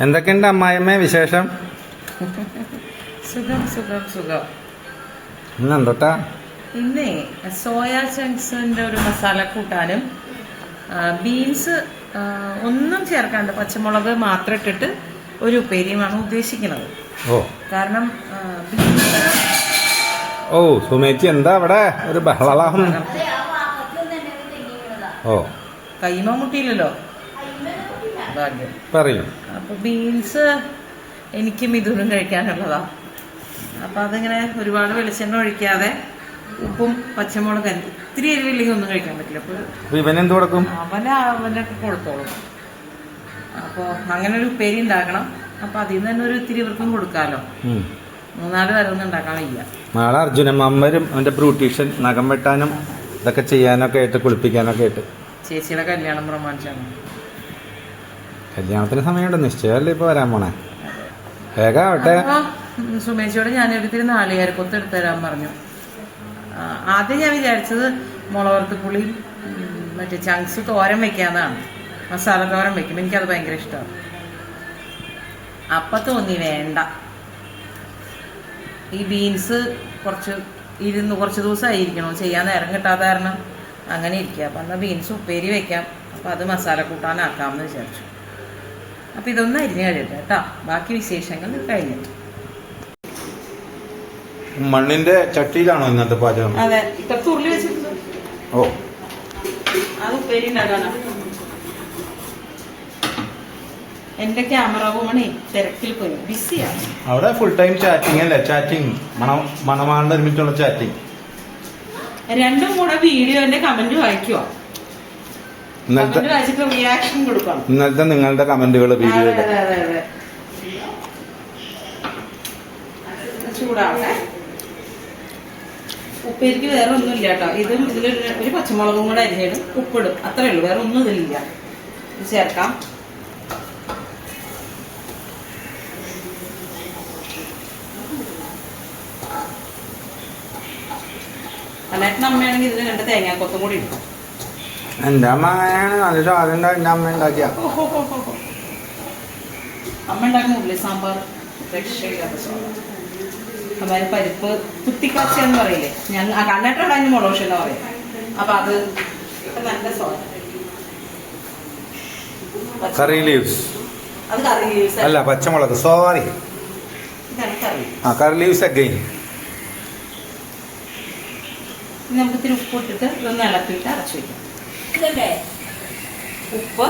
എന്തൊക്കെയുണ്ട് അമ്മായിയമ്മ വിശേഷം? സുഖം സുഖം സുഖം. ഇന്ന് എന്തോട്ടാ? ഇന്നേ സോയ ചങ്ക്സിന്റെ ഒരു മസാല കൂട്ടാനും ബീൻസ് ഒന്നും ചേർക്കാണ്ട് പച്ചമുളക് മാത്രം ഇട്ടിട്ട് ഒരു ഉപ്പേരിയുമാണ് ഉദ്ദേശിക്കുന്നത്. ഓ. കാരണം ബീൻസ് ഓ സുമേച്ചി എന്താ അവിടെ? ഒരു ബഹളാഹം ഓ. കൈമ മുട്ടിയില്ലല്ലോ? ഭാഗ്യം പറയൂ. അപ്പൊ ബീൻസ് എനിക്ക് മിഥുനും കഴിക്കാനുള്ളതാ. അപ്പൊ അതിങ്ങനെ ഒരുപാട് വെളിച്ചെണ്ണ ഒഴിക്കാതെ ഉപ്പും പച്ചമുളകും ഇത്തിരി എരിവില്ലെങ്കിൽ ഒന്നും കഴിക്കാൻ പറ്റില്ല. അപ്പൊ ഇവനെന്ത് കൊടുക്കും? അവന് അവനൊക്കെ കൊടുത്തോളും. അപ്പോൾ അങ്ങനെ ഒരു ഉപ്പേരി ഉണ്ടാക്കണം. അപ്പൊ അതിൽ നിന്ന് തന്നെ ഒരു ഇത്തിരി ഇവർക്കും കൊടുക്കാമല്ലോ മൂന്നാൽ തരം ഉണ്ടാക്കാൻ വയ്യ. നാളെ അർജുനമ്മരും അവന്റെ ബ്രൂട്ടീഷ്യൻ നഖം വെട്ടാനും ഇതൊക്കെ ചെയ്യാനൊക്കെ ആയിട്ട് കുളിപ്പിക്കാനൊക്കെ ആയിട്ട്. ചേച്ചിയുടെ കല്യാണം പ്രമാണിച്ചാണ്. കല്യാണത്തിന് സമയമുണ്ട്. നിശ്ചയമല്ലേ ഇപ്പൊ വരാൻ പോണേ? വേഗാവട്ടെ അപ്പൊ സുമേഷിയോട് ഞാൻ ഒരിത്തിരി എടുത്തു തരാൻ പറഞ്ഞു ആദ്യം ഞാൻ വിചാരിച്ചത് മുളകർത്ത് പുളി ഉം, മറ്റേ ചങ്ക്സ് തോരൻ വെക്കാന്നാണ്. മസാല തോരൻ വെക്കും. എനിക്കത് ഭയങ്കര ഇഷ്ടമാണ്. അപ്പൊ തോന്നി വേണ്ട. ഈ ബീൻസ് കുറച്ച് ഇരുന്ന് കുറച്ച് ദിവസമായിരിക്കണം? ചെയ്യാൻ നേരം കിട്ടാത്ത കാരണം അങ്ങനെ ഇരിക്കുക. അപ്പം എന്നാൽ ബീൻസ് ഉപ്പേരി വെക്കാം. അപ്പം അത് മസാല കൂട്ടാനാക്കാമെന്ന് വിചാരിച്ചു. അപ്പം ഇതൊന്നും അരിഞ്ഞു കഴിയട്ടെ കേട്ടോ. ബാക്കി വിശേഷങ്ങൾ കഴിഞ്ഞിട്ട് മണ്ണിന്റെ ചട്ടിയിലാണോ ഇന്നത്തെ പാചകം? അതെ. ഇത്ര ഉരുളി വെച്ചിട്ടുണ്ട്. ഓ. അത് ഉപ്പേരി ഉണ്ടാക്കാനാ. എന്റെ ക്യാമറ വുമണേ തിരക്കിൽ പോയി. ബിസിയാണ്. അവിടെ ഫുൾ ടൈം ചാറ്റിംഗ് അല്ലേ? ചാറ്റിംഗ് മണമാണ് മണമാണ്ട് ഒരുമിച്ചുള്ള ചാറ്റിംഗ് രണ്ടും കൂടെ വീഡിയോന്റെ കമന്റ് വായിക്കുവോ? ഇന്നലത്തെ ഇന്നലത്തെ നിങ്ങളുടെ കമന്റുകൾ വീഡിയോ ഉപ്പേരിക്ക് വേറെ ഒന്നുമില്ല കേട്ടോ. ഇതും ഇതിൽ ഒരു പച്ചമുളകും കൂടെ അരിഞ്ഞിടും. ഉപ്പിടും. അത്രേ ഉള്ളൂ. വേറെ ഒന്നും ഇതിലില്ല. ഇത് ചേർക്കാം. അല്ലാട്ടിന് അമ്മയാണെങ്കിൽ ഇതിന് രണ്ട് തേങ്ങാക്കൊത്തും കൂടി ഇടും. എന്റെ അമ്മയാണ് നല്ല സ്വാദം ഉണ്ടാവും എന്റെ അമ്മ ഉണ്ടാക്കിയ. അമ്മ ഉണ്ടാക്കുന്ന ഉള്ളി സാമ്പാർ രക്ഷയില്ലാത്ത സ്വാദം അതായത് പരിപ്പ് കുത്തിക്കാച്ച എന്ന് പറയില്ലേ ആ കണ്ടിട്ടുള്ള അതിന് മുളക് എന്ന് പറയും. അപ്പൊ അത് നല്ല സ്വാദം കറി ലീവ്സ് അത് കറി ലീവ്സ് അല്ല പച്ചമുളക്. സോറി ആ കറി ലീവ്സ് അഗൈൻ നമുക്ക് ഇത്തിരി ഉപ്പ് ഇട്ടിട്ട് ഇതൊന്ന് ഇളക്കിയിട്ട് അടച്ചു വെക്കാം. ഇതല്ലേ? ഉപ്പ്.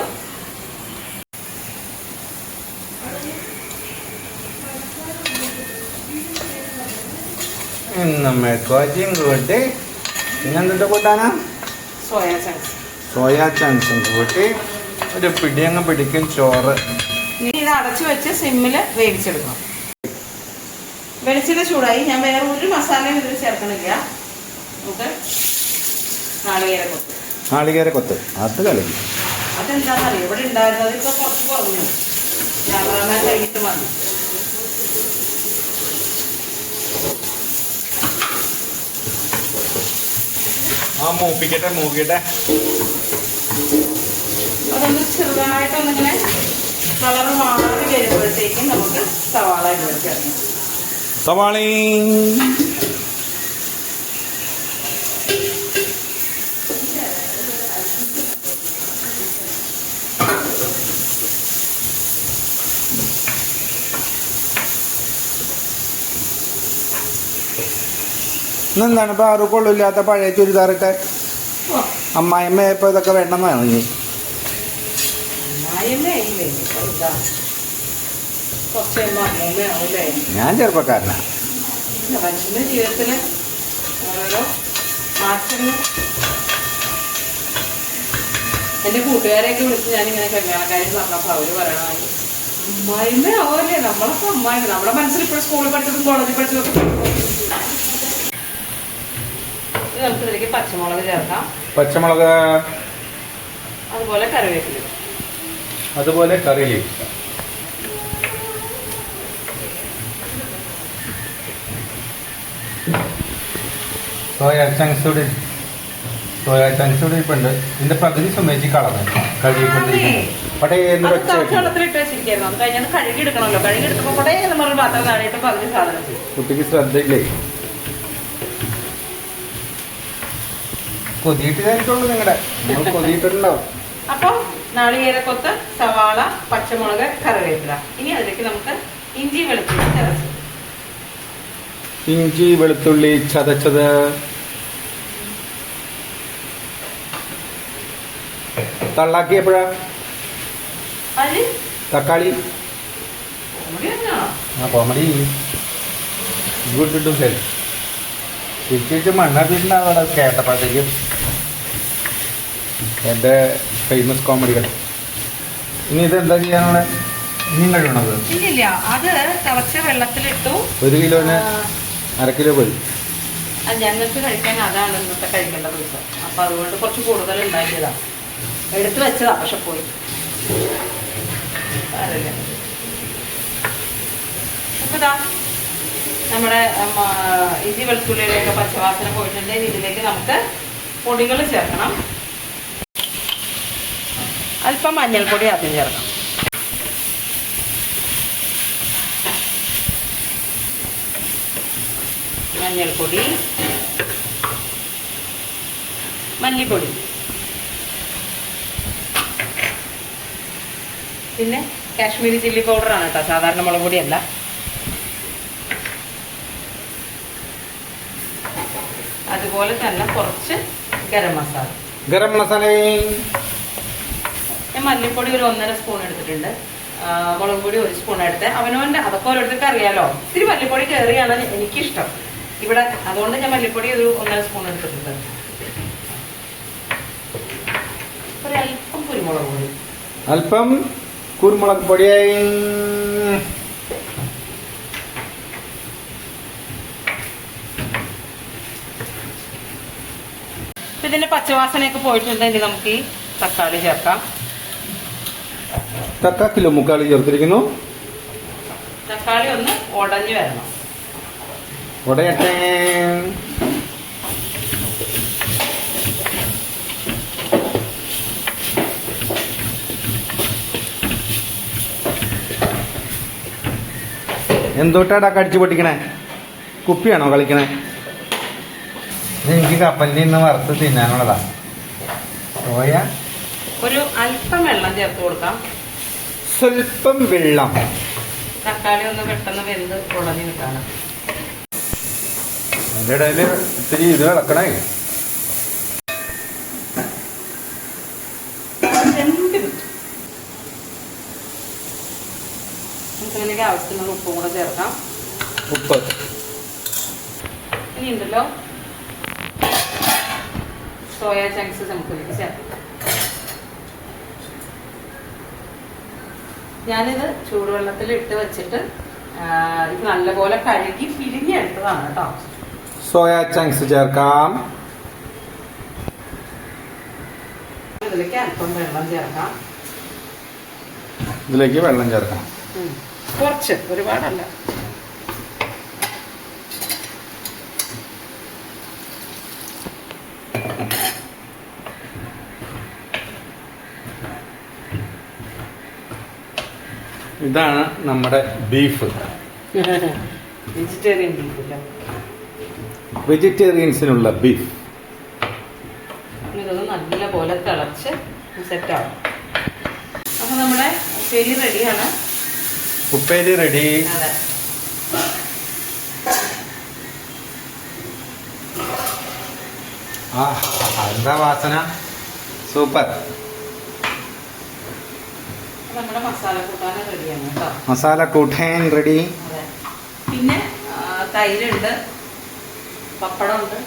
നമ്മൾ കോച്ചിങ് കൂട്ടി. പിന്നെന്തിട്ട് കൂട്ടാനാ? Soya chunks. സോയാ ചങ്ക്സും കൂട്ടി. ഒരു പിടിയങ്ങ് പിടിക്കും ചോറ്. ഇനി ഇത് അടച്ചു വെച്ച് സിമ്മിൽ വേവിച്ചെടുക്കണം. വെളിച്ചെണ്ണ ചൂടായി. ഞാൻ വേറെ ഒരു മസാലയും ഇതിൽ ചേർക്കണില്ല. നമുക്ക് നാളികേര കൊത്ത് നാളികേര കൊത്ത്. അത് കളിക്കും അതെന്താണെന്നറിയോ ഇവിടെ ഉണ്ടായിരുന്നത് ഇപ്പൊ കുറച്ച് കുറഞ്ഞു. ക്യാമറമാൻ കഴിഞ്ഞിട്ട് വന്നു. ആ മൂപ്പിക്കട്ടെ മൂപ്പിക്കട്ടെ. അതൊന്ന് ചെറുതായിട്ടൊന്നിങ്ങനെ കളർ മാറി വരുമ്പോഴത്തേക്കും നമുക്ക് സവാള ഇടുക ഇന്നെന്താണ്? ഇപ്പൊ ആരും കൊള്ളില്ലാത്ത പഴയ ചുരിദാറിട്ടെ അമ്മായിമ്മ ഇപ്പൊ ഇതൊക്കെ വേണമെന്നാണ് ഇനി അമ്മൂമ്മ ആവൂലേ ഞാൻ ചെറുപ്പക്കാരനാണ് മാറ്റങ്ങൾ. എന്റെ കൂട്ടുകാരെയൊക്കെ വിളിച്ച് ഞാനിങ്ങനെ കല്യാണക്കാരെന്ന് പറഞ്ഞപ്പോ അവർ പറയണമായി അമ്മായിമ്മ ആവല്ലേ? നമ്മളൊക്കെ അമ്മായി നമ്മുടെ മനസ്സിൽ ഇപ്പോഴും സ്കൂളിൽ പഠിച്ചതും കോളേജിൽ പഠിച്ചതൊക്കെ നമുക്ക് ഇതിലേക്ക് പച്ചമുളക് ചേർക്കാം. പച്ചമുളക് അതുപോലെ കറിവേപ്പില. അതുപോലെ കറി ലീവ്സ് സോയാ ചങ്ക്സ് കൂടി സോയാ ചങ്ക്സ് കൂടി ഇപ്പം ഉണ്ട് ഇതിന്റെ പകുതി സുമേജി കളഞ്ഞു കഴുകിക്കൊണ്ടിരിക്കുന്നത് കുട്ടിക്ക് അത് വെച്ച് കുറച്ച് വെള്ളത്തിലിട്ട് വെച്ചിരിക്കായിരുന്നു അത് കഴിഞ്ഞത് കഴുകി എടുക്കണമല്ലോ കഴുകി എടുക്കുമ്പോൾ കൂടെ നമ്മൾ പാത്രം താഴെയിട്ട് പകുതി സാധനം ചെയ്യും കുട്ടിക്ക് ശ്രദ്ധയില്ലേ കൊതിയിട്ട് കഴിഞ്ഞിട്ടുള്ളൂ നിങ്ങളുടെ നിങ്ങൾ കൊതിയിട്ടുണ്ടാവും അപ്പോൾ നാളികേരക്കൊത്ത് സവാള പച്ചമുളക് കറിവേപ്പില. ഇനി അതിലേക്ക് നമുക്ക് ഇഞ്ചി വെളുത്തുള്ളി ചതച്ചു ഇഞ്ചി വെളുത്തുള്ളി ചതച്ചത്. തള്ളാക്കി എപ്പോഴാ അതിൽ തക്കാളി ആ കോമഡി. ഗുഡ് ശരി. തിരിച്ചു അവിടെ കേട്ടപ്പോഴത്തേക്കും. എന്റെ ഫേമസ് കോമഡികൾ ഇനി ഇത് ഇതെന്താ ചെയ്യാനുള്ള? ഇനിയും കഴിയണത് ഇല്ലില്ല അത് തിളച്ച വെള്ളത്തിലിട്ടു. ഒരു കിലോന് അര കിലോ പോയി. ഞങ്ങൾക്ക് കഴിക്കാൻ അതാണ് ഇന്നത്തെ കഴിക്കേണ്ട ദിവസം. അപ്പൊ അതുകൊണ്ട് കുറച്ച് കൂടുതൽ ഉണ്ടാക്കിയതാ എടുത്തു വെച്ചതാ പക്ഷെ പോയി. ഇതാ നമ്മുടെ ഇഞ്ചി വെളുത്തുള്ളിയുടെയൊക്കെ പച്ചവാസന പോയിട്ടുണ്ടെങ്കിൽ ഇതിലേക്ക് നമുക്ക് പൊടികൾ ചേർക്കണം. അല്പം മഞ്ഞൾപ്പൊടി ആദ്യം ചേർക്കാം. മഞ്ഞൾപ്പൊടി. മല്ലിപ്പൊടി. പിന്നെ കാശ്മീരി ചില്ലി പൗഡർ ആണ് കേട്ടോ സാധാരണ മുളക് പൊടിയല്ല. അതുപോലെ തന്നെ കുറച്ച് ഗരം മസാല. ഗരം മസാല ഞാൻ മല്ലിപ്പൊടി ഒരു ഒന്നര സ്പൂൺ എടുത്തിട്ടുണ്ട്. മുളക് പൊടി ഒരു സ്പൂൺ എടുത്ത്. അവനവന്റെ അതൊക്കെ ഓരോരുത്തർക്ക് അറിയാലോ. ഇത്തിരി മല്ലിപ്പൊടി കയറിയാണ് എനിക്കിഷ്ടം. ഇവിടെ അതുകൊണ്ട് ഞാൻ മല്ലിപ്പൊടി ഒരു ഒന്നര സ്പൂൺ എടുത്തിട്ടുണ്ട്. ഒരല്പം കുരുമുളക് പൊടി. അല്പം കുരുമുളക് പൊടിയായി. ഇതിന്റെ പച്ചവാസനയൊക്കെ പോയിട്ടുണ്ടെങ്കിൽ നമുക്ക് ഈ തക്കാളി ചേർക്കാം. തക്ക കിലോ മുക്കാളി ചേർത്തിരിക്കുന്നു? തക്കാളി ഒന്ന് ഉടഞ്ഞു വരണം. ഉടയട്ടെ. എന്തോട്ടാടാ കടിച്ചു പൊട്ടിക്കണേ? കുപ്പിയാണോ കളിക്കണേ? എനിക്ക് കപ്പലിൽ നിന്ന് വറുത്ത് തിന്നാനുള്ളതാ. ഒരു അല്പം വെള്ളം ചേർത്ത് കൊടുക്കാം. സ്വല്പം വെള്ളം. തക്കാളി ഒന്ന് പെട്ടെന്ന് വെന്ത് ഉടഞ്ഞു കിട്ടാണ്. അതിന്റെ ഇടയിൽ ഇത്തിരി ഇത് മിനിറ്റ് നമുക്ക് ആവശ്യത്തിനുള്ള ഉപ്പും കൂടെ ചേർക്കാം. ഉപ്പ്. ഇനി ഉണ്ടല്ലോ സോയ ചങ്ക്സ് നമുക്ക് ചേർക്കാം. ഞാനിത് ചൂടുവെള്ളത്തിൽ ഇട്ട് വെച്ചിട്ട് ഇത് നല്ലപോലെ കഴുകി പിരിഞ്ഞെടുത്തതാണ് കേട്ടോ സോയാ ചങ്ക്സ് ചേർക്കാം. ഇതിലേക്ക് അല്പം വെള്ളം ചേർക്കാം. ഇതിലേക്ക് വെള്ളം ചേർക്കാം. കുറച്ച് ഒരുപാടല്ല. ഇതാണ് നമ്മുടെ ബീഫ് വെജിറ്റേറിയൻ ബീഫ് വെജിറ്റേറിയൻസിനുള്ള ബീഫ് ഇതൊന്ന് നല്ലപോലെ തിളച്ച് സെറ്റാവും അപ്പൊ നമ്മുടെ ഉപ്പേരി റെഡിയാണ് ഉപ്പേരി റെഡി ആ എന്താ വാസന? സൂപ്പർ. നമ്മുടെ മസാല കൂട്ടാനും റെഡിയാണ് കേട്ടോ. മസാല കൂട്ടാൻ റെഡി പിന്നെ തൈരുണ്ട്. പപ്പടമുണ്ട്.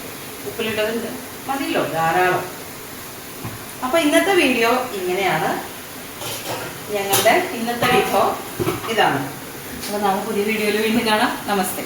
ഉപ്പിലിട്ടതുണ്ട്. മതിയല്ലോ ധാരാളം. അപ്പൊ ഇന്നത്തെ വീഡിയോ ഇങ്ങനെയാണ്. ഞങ്ങളുടെ ഇന്നത്തെ വിഭവം ഇതാണ്. അപ്പൊ നമുക്ക് പുതിയ വീഡിയോയിൽ വീണ്ടും കാണാം. നമസ്തേ.